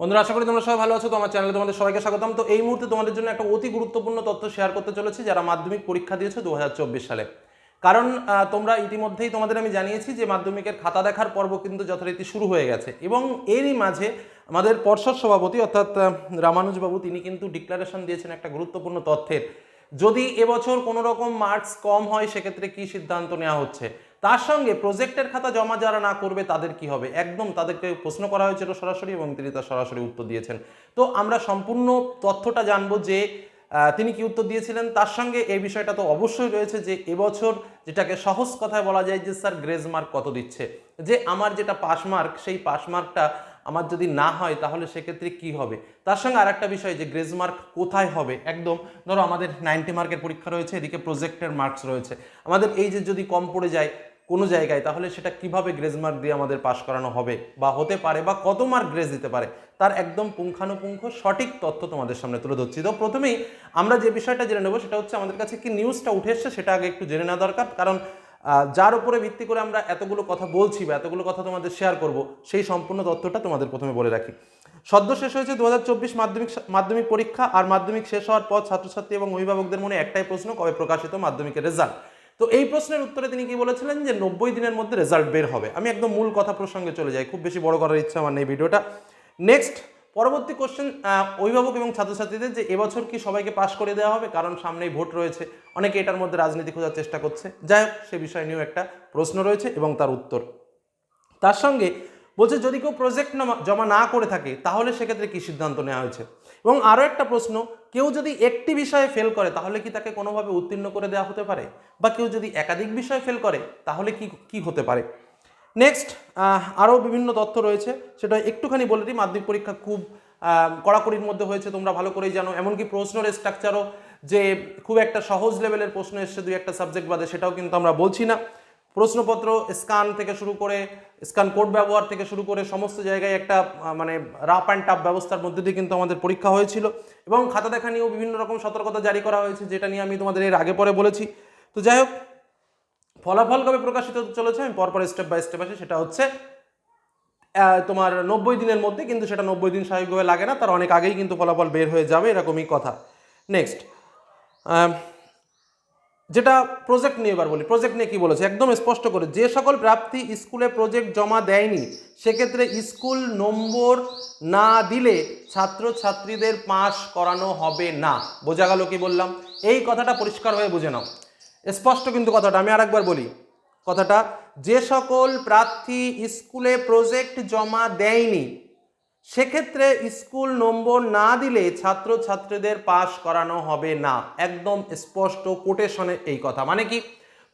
বন্ধুরা, আশা করি তোমরা সবাই ভালো আছো, তো আমার চ্যানেলে তোমাদের সবাইকে স্বাগতম। তো এই মুহূর্তে তোমাদের জন্য একটা অতি গুরুত্বপূর্ণ তথ্য শেয়ার করতে চলেছি, যারা মাধ্যমিক পরীক্ষা দিয়েছ দু সালে। কারণ তোমরা ইতিমধ্যেই তোমাদের আমি জানিয়েছি যে মাধ্যমিকের খাতা দেখার পর্ব কিন্তু যথারীতি শুরু হয়ে গেছে। এবং এরই মাঝে আমাদের পর্ষদ সভাপতি, অর্থাৎ রামানুজবাবু, তিনি কিন্তু ডিক্লারেশন দিয়েছেন একটা গুরুত্বপূর্ণ তথ্যের। যদি এবছর কোনো রকম মার্কস কম হয়, সেক্ষেত্রে কি সিদ্ধান্ত নেওয়া হচ্ছে? তার সঙ্গে প্রজেক্টের খাতা জমা যারা না করবে তাদের কি হবে? একদম তাদেরকে প্রশ্ন করা হয়েছিল সরাসরি এবং তিনি তার সরাসরি উত্তর দিয়েছেন। তো আমরা সম্পূর্ণ তথ্যটা জানব যে তিনি কি উত্তর দিয়েছিলেন? তার সঙ্গে এই বিষয়টা তো অবশ্যই রয়েছে যে, এবছর যেটাকে সহজ কথায় বলা যায় যে, স্যার গ্রেজ মার্ক কত দিচ্ছে? যে, আমার যেটা পাস মার্ক, সেই পাস মার্কটা আমার যদি না হয়, তাহলে সেক্ষেত্রে কি হবে? তার সঙ্গে আরেকটা বিষয় যে গ্রেজ মার্ক কোথায় হবে? একদম, ধরো আমাদের নাইনটি মার্কের পরীক্ষা রয়েছে, এদিকে প্রজেক্টের মার্কস রয়েছে। আমাদের এই যে, যদি কম পড়ে যায় কোনো জায়গায়, তাহলে সেটা কীভাবে গ্রেজ মার্ক দিয়ে আমাদের পাশ করানো হবে বা হতে পারে বা কত মার্ক গ্রেজ দিতে পারে, তার একদম পুঙ্খানুপুঙ্খ সঠিক তথ্য তোমাদের সামনে তুলে ধরছি। তো প্রথমেই আমরা যে বিষয়টা জেনে নেব, সেটা হচ্ছে আমাদের কাছে কি নিউজটা উঠে এসছে সেটা আগে একটু জেনে নেওয়া দরকার। কারণ যার উপরে ভিত্তি করে আমরা এতগুলো কথা বলছি বা এতগুলো কথা তোমাদের শেয়ার করব, সেই সম্পূর্ণ তথ্যটা তোমাদের প্রথমে বলে রাখি। সদ্য শেষ হয়েছে দু হাজার চব্বিশ মাধ্যমিক মাধ্যমিক পরীক্ষা, আর মাধ্যমিক শেষ হওয়ার পর ছাত্রছাত্রী এবং অভিভাবকদের মনে একটাই প্রশ্ন, কবে প্রকাশিত মাধ্যমিকের রেজাল্ট তো এই প্রশ্নের উত্তরে তিনি কি বলেছিলেন যে নব্বই দিনের মধ্যে রেজাল্ট বের হবে? আমি একদম মূল কথা প্রসঙ্গে চলে যাই, খুব বেশি বড় করার ইচ্ছা আমার নেই ভিডিওটা। নেক্সট পরবর্তী কোশ্চেন অভিভাবক এবং ছাত্রছাত্রীদের যে এবছর কি সবাইকে পাশ করে দেওয়া হবে? কারণ সামনেই ভোট রয়েছে। অনেকে এটার মধ্যে রাজনীতি খোঁজার চেষ্টা করছে। যাই হোক, সে বিষয় নিয়েও একটা প্রশ্ন রয়েছে এবং তার উত্তর। তার সঙ্গে বলছে, যদি কেউ প্রজেক্ট জমা না করে থাকে, তাহলে সেক্ষেত্রে কি সিদ্ধান্ত নেওয়া হয়েছে? এবং আরও একটা প্রশ্ন, কেউ যদি একটি বিষয়ে ফেল করে, তাহলে কি তাকে কোনোভাবে উত্তীর্ণ করে দেওয়া হতে পারে? বা কেউ যদি একাধিক বিষয়ে ফেল করে, তাহলে কি কি হতে পারে? নেক্সট আরও বিভিন্ন তথ্য রয়েছে। সেটা একটুখানি বলে দিই, মাধ্যমিক পরীক্ষা খুব কড়াকড়ির মধ্যে হয়েছে, তোমরা ভালো করেই জানো। এমনকি প্রশ্নের স্ট্রাকচারও যে খুব একটা সহজ লেভেলের প্রশ্ন এসছে, দুই একটা সাবজেক্ট বাদে, সেটাও কিন্তু আমরা বলছি না। প্রশ্নপত্র, স্ক্যান থেকে শুরু করে, স্ক্যান কোড ব্যবহার থেকে শুরু করে সমস্ত জায়গায় একটা মানে রাপ অ্যান্ড টাপ ব্যবস্থার মধ্যে দিয়ে কিন্তু আমাদের পরীক্ষা হয়েছিল। এবং খাতা দেখা নিয়েও বিভিন্ন রকম সতর্কতা জারি করা হয়েছে, যেটা নিয়ে আমি তোমাদের এর আগে পরে বলেছি। তো যাই হোক, ফলাফল কবে প্রকাশিত চলেছে আমি পরপর স্টেপ বাই স্টেপ আসি, সেটা হচ্ছে তোমার নব্বই দিনের মধ্যে, কিন্তু সেটা নব্বই দিন স্বাভাবিকভাবে লাগে না, তার অনেক আগেই কিন্তু ফলাফল বের হয়ে যাবে, এরকমই কথা। নেক্সট যেটা প্রজেক্ট নিয়ে এবার বলি। প্রজেক্ট নিয়ে কি বলেছে? একদম স্পষ্ট করে, যে সকল প্রার্থী স্কুলে প্রজেক্ট জমা দেয়নি, সেক্ষেত্রে স্কুল নম্বর না দিলে ছাত্রছাত্রীদের পাস করানো হবে না। বোঝা গেল কি বললাম? এই কথাটা পরিষ্কার হয়ে বুঝে নাও। স্পষ্ট কিন্তু কথাটা, আমি আরেকবার বলি। কথাটা, যে সকল প্রার্থী স্কুলে প্রজেক্ট জমা দেয়নি সেক্ষেত্রে স্কুল নম্বর না দিলে ছাত্রছাত্রীদের পাশ করানো হবে না। একদম স্পষ্ট কোটেশনে এই কথা। মানে কি?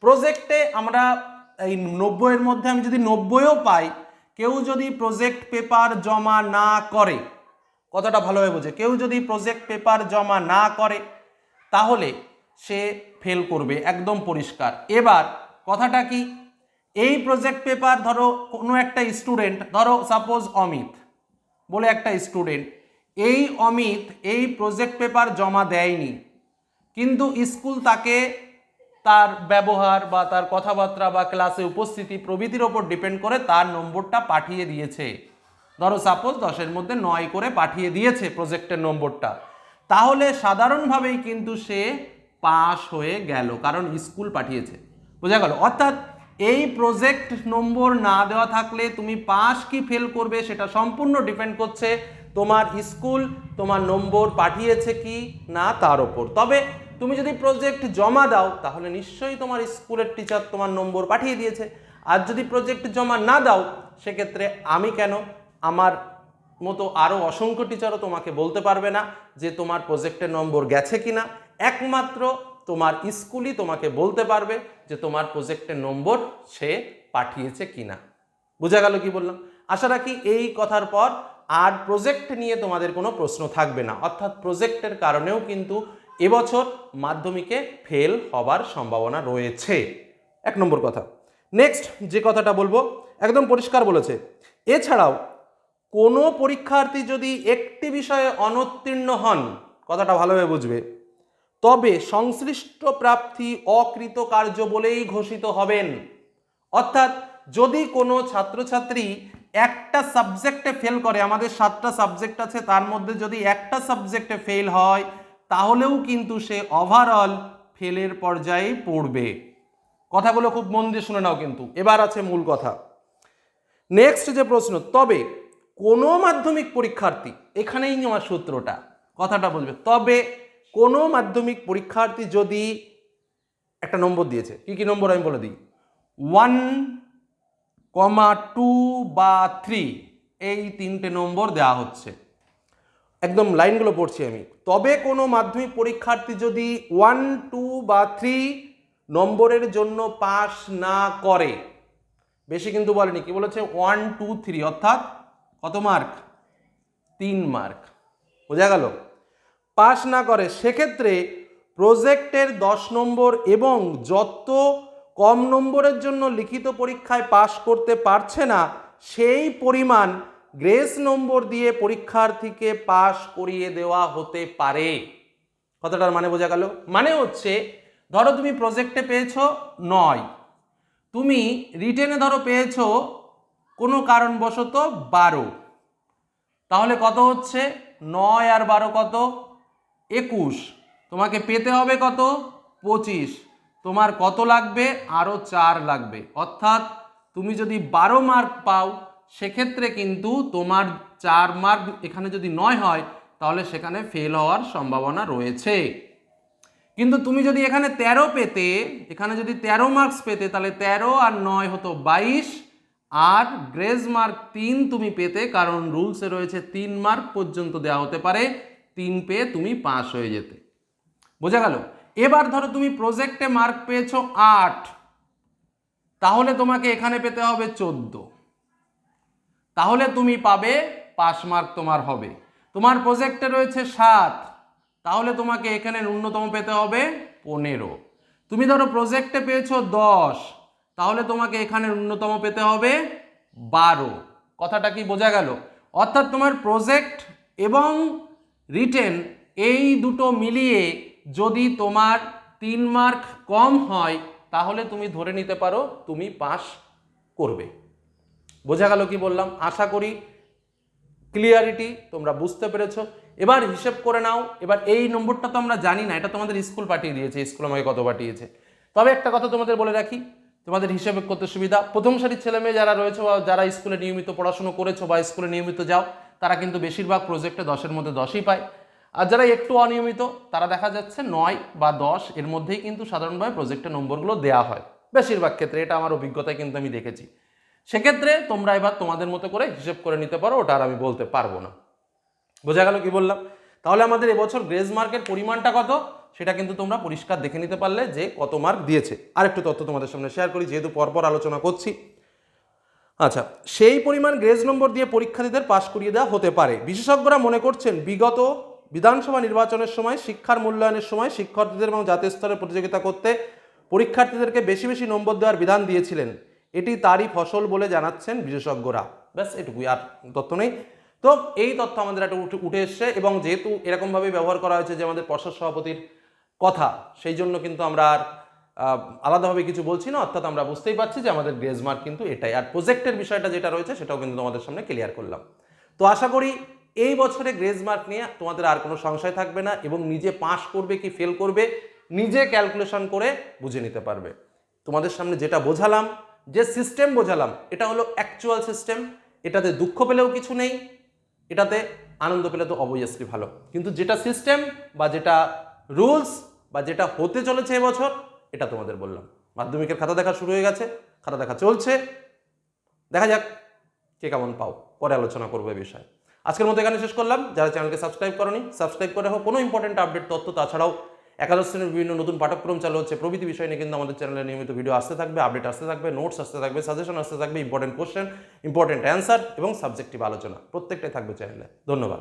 প্রজেক্টে আমরা এই নব্বইয়ের মধ্যে আমি যদি নব্বইও পাই, কেউ যদি প্রজেক্ট পেপার জমা না করে, কথাটা ভালোভাবে বোঝে, কেউ যদি প্রজেক্ট পেপার জমা না করে, তাহলে সে ফেল করবে, একদম পরিষ্কার। এবার কথাটা কি? এই প্রজেক্ট পেপার ধরো কোনো একটা স্টুডেন্ট ধরো সাপোজ অমিত বলে একটা স্টুডেন্ট এই অমিত এই প্রজেক্ট পেপার জমা দেয়নি। কিন্তু স্কুল তাকে তার ব্যবহার বা তার কথাবার্তা বা ক্লাসে উপস্থিতি প্রভৃতির ওপর ডিপেন্ড করে তার নম্বরটা পাঠিয়ে দিয়েছে। ধরো সাপোজ দশের মধ্যে নয় করে পাঠিয়ে দিয়েছে প্রজেক্টের নম্বরটা। তাহলে সাধারণভাবেই কিন্তু সে পাশ হয়ে গেল, কারণ স্কুল পাঠিয়েছে। বোঝা গেল? অর্থাৎ এই প্রজেক্ট নম্বর না দেওয়া থাকলে তুমি পাস কি ফেল করবে সেটা সম্পূর্ণ ডিপেন্ড করছে তোমার স্কুল তোমার নম্বর পাঠিয়েছে কি না তার ওপর। তবে তুমি যদি প্রজেক্ট জমা দাও, তাহলে নিশ্চয়ই তোমার স্কুলের টিচার তোমার নম্বর পাঠিয়ে দিয়েছে। আর যদি প্রজেক্ট জমা না দাও, সেক্ষেত্রে আমি কেন? আমার মতো আরও অসংখ্য টিচারও তোমাকে বলতে পারবে না যে তোমার প্রজেক্টের নম্বর গেছে কিনা। একমাত্র তোমার স্কুলই তোমাকে বলতে পারবে যে তোমার প্রজেক্টের নম্বর সে পাঠিয়েছে কিনা। বোঝা গেল কি বললাম? আশা রাখি এই কথার পর আর প্রজেক্ট নিয়ে তোমাদের কোনো প্রশ্ন থাকবে না। অর্থাৎ প্রজেক্টের কারণেও কিন্তু এবছর মাধ্যমিকে ফেল হবার সম্ভাবনা রয়েছে। এক নম্বর কথা। নেক্সট যে কথাটা বলব, একদম পরিষ্কার বলেছে। এছাড়াও কোনো পরীক্ষার্থী যদি একটি বিষয়ে অনুত্তীর্ণ হন, কথাটা ভালোভাবে বুঝবে। তবে সংশ্লিষ্ট প্রার্থী অকৃতকার্য বলেই ঘোষিত হবেন। অর্থাৎ যদি কোনো ছাত্রছাত্রী একটা সাবজেক্টে ফেল করে, আমাদের সাতটা সাবজেক্ট আছে, তার মধ্যে যদি একটা সাবজেক্টে ফেল হয়, তাহলেও কিন্তু সে ওভারঅল ফেলের পর্যায়ে পড়বে। কথাগুলো খুব মন দিয়ে শুনে নাও কিন্তু। এবার আছে মূল কথা। নেক্সট যে প্রশ্ন, তবে কোনো মাধ্যমিক পরীক্ষার্থী, এখানেই আমার সূত্রটা, কথাটা বলবে, তবে কোনো মাধ্যমিক পরীক্ষার্থী যদি একটা নম্বর দিয়েছে, কি কি নম্বর আমি বলে দিই? ওয়ান কমা টু বা থ্রি এই তিনটে নম্বর দেওয়া হচ্ছে। একদম লাইনগুলো পড়ছি আমি। তবে কোনো মাধ্যমিক পরীক্ষার্থী যদি ওয়ান টু বা থ্রি নম্বরের জন্য পাস না করে, বেশি কিন্তু বলেনি, কি বলেছে? ওয়ান টু থ্রি অর্থাৎ কত মার্ক তিন মার্ক বোঝা গেল? পাস না করে, সেক্ষেত্রে প্রজেক্টের দশ নম্বর এবং যত কম নম্বরের জন্য লিখিত পরীক্ষায় পাশ করতে পারছে না, সেই পরিমাণ গ্রেস নম্বর দিয়ে পরীক্ষার্থীকে পাশ করিয়ে দেওয়া হতে পারে। কথাটার মানে বোঝা গেল? মানে হচ্ছে, ধরো তুমি প্রজেক্টে পেয়েছ নয়, তুমি রিটেনে ধরো পেয়েছ কোনো কারণবশত বারো, তাহলে কত হচ্ছে? নয় আর বারো কত? একুশ। তোমাকে পেতে হবে কত? পঁচিশ। তোমার কত লাগবে? আরও চার লাগবে। অর্থাৎ তুমি যদি বারো মার্ক পাও, সেক্ষেত্রে কিন্তু তোমার চার মার্ক এখানে যদি নয় হয়, তাহলে সেখানে ফেল হওয়ার সম্ভাবনা রয়েছে। কিন্তু তুমি যদি এখানে তেরো পেতে, এখানে যদি তেরো মার্কস পেতে, তাহলে তেরো আর নয় হতো বাইশ। আর গ্রেজ মার্ক তিন তুমি পেতে, কারণ রুলসে রয়েছে তিন মার্ক পর্যন্ত দেওয়া হতে পারে। তিন পেয়ে তুমি পাস হয়ে যেতে। বোঝা গেল? এবার ধরো তুমি প্রজেক্টে মার্ক পেয়েছ আট, তাহলে তোমাকে এখানে পেতে হবে চোদ্দ। তাহলে তুমি পাবে পাস মার্ক তোমার হবে। তোমার প্রজেক্টে রয়েছে সাত, তাহলে তোমাকে এখানে ন্যূনতম পেতে হবে পনেরো। তুমি ধরো প্রজেক্টে পেয়েছ দশ, তাহলে তোমাকে এখানে ন্যূনতম পেতে হবে বারো। কথাটা কি বোঝা গেল? অর্থাৎ তোমার প্রজেক্ট এবং রিটেন এই দুটো মিলিয়ে যদি তোমার তিন মার্ক কম হয়, তাহলে তুমি ধরে নিতে পারো তুমি পাস করবে। বোঝা গেল কি বললাম? আশা করি ক্লিয়ারিটি তোমরা বুঝতে পেরেছ। এবার হিসেব করে নাও। এবার এই নম্বরটা তো আমরা জানি না, এটা তোমাদের স্কুল পাঠিয়ে দিয়েছে, স্কুল আমাকে কত পাঠিয়েছে। তবে একটা কথা তোমাদের বলে রাখি, তোমাদের হিসেবে করতে সুবিধা। প্রথম সারির ছেলে মেয়ে যারা রয়েছে বা যারা স্কুলে নিয়মিত পড়াশুনো করেছ বা স্কুলে নিয়মিত যাও তারা কিন্তু বেশিরভাগ প্রজেক্টে দশের মধ্যে দশই পায়। আর যারা একটু অনিয়মিত, তারা দেখা যাচ্ছে নয় বা দশ, এর মধ্যেই কিন্তু সাধারণভাবে প্রজেক্টের নম্বরগুলো দেওয়া হয়। বেশিরভাগ ক্ষেত্রে এটা আমার অভিজ্ঞতায় কিন্তু আমি দেখেছি। সেক্ষেত্রে তোমরা এবার তোমাদের মতো করে হিসেব করে নিতে পারো, ওটা আর আমি বলতে পারব না। বোঝা গেল কি বললাম? তাহলে আমাদের এবছর গ্রেজ মার্কের পরিমাণটা কত? সেটা কিন্তু তোমরা পরিষ্কার দেখে নিতে পারলে যে কত মার্ক দিয়েছে। আরেকটু তথ্য তোমাদের সামনে শেয়ার করি, যেহেতু পরপর আলোচনা করছি। আচ্ছা সেই পরিমাণ গ্রেজ নম্বর দিয়ে পরীক্ষার্থীদের পাশ করিয়ে দেওয়া হতে পারে। বিশেষজ্ঞরা মনে করছেন, বিগত বিধানসভা নির্বাচনের সময়, শিক্ষার মূল্যায়নের সময় শিক্ষার্থীদের এবং জাতীয় স্তরে প্রতিযোগিতা করতে পরীক্ষার্থীদেরকে বেশি বেশি নম্বর দেওয়ার বিধান দিয়েছিলেন। এটি তারই ফসল বলে জানাচ্ছেন বিশেষজ্ঞরা। ব্যাস, এটুকুই, আর তথ্য নেই। তো এই তথ্য আমাদের একটা উঠে এসছে এবং যেহেতু এরকমভাবে ব্যবহার করা হয়েছে যে আমাদের পর্ষদ সভাপতির কথা, সেই জন্য কিন্তু আমরা আর আলাদাভাবে কিছু বলছি না, অর্থাৎ আমরা বুঝতেই পারছি যে আমাদের গ্রেজ মার্ক কিন্তু এটাই। আর প্রজেক্টের বিষয়টা যেটা রয়েছে, সেটাও কিন্তু তোমাদের সামনে ক্লিয়ার করলাম। তো আশা করি এই বছরে গ্রেজ মার্ক নিয়ে তোমাদের আর কোনো সংশয় থাকবে না এবং নিজে পাস করবে কি ফেল করবে, নিজে ক্যালকুলেশন করে বুঝে নিতে পারবে। তোমাদের সামনে যেটা বোঝালাম, যে সিস্টেম বোঝালাম, এটা হলো অ্যাকচুয়াল সিস্টেম এটাতে দুঃখ পেলেও কিছু নেই, এটাতে আনন্দ পেলে তো অবভিয়াসলি ভালো। কিন্তু যেটা সিস্টেম বা যেটা রুলস বা যেটা হতে চলেছে এবছর এটা তোমাদের বললাম। মাধ্যমিকের খাতা দেখা শুরু হয়ে গেছে, খাতা দেখা চলছে। দেখা যাক কে কেমন পাও, পরে আলোচনা করব এই বিষয়ে। আজকের মতো এখানে শেষ করলাম। যারা চ্যানেলকে সাবস্ক্রাইব করনি, সাবস্ক্রাইব করে হোক কোনো ইম্পর্টেন্ট আপডেট তথ্য তাছাড়াও একাদশ শ্রেণির বিভিন্ন নতুন পাঠক্রম চালু হচ্ছে, প্রভৃতি বিষয় নিয়ে কিন্তু আমাদের চ্যানেলে নিয়মিত ভিডিও আসতে থাকবে আপডেট আসতে থাকবে নোটস আসতে থাকবে সাজেশন আসতে থাকবে ইম্পর্টেন্ট কোশ্চেন ইম্পর্টেন্ট অ্যান্সার এবং সাবজেক্টিভ আলোচনা। প্রত্যেকটাই থাকবে চ্যানেলে ধন্যবাদ।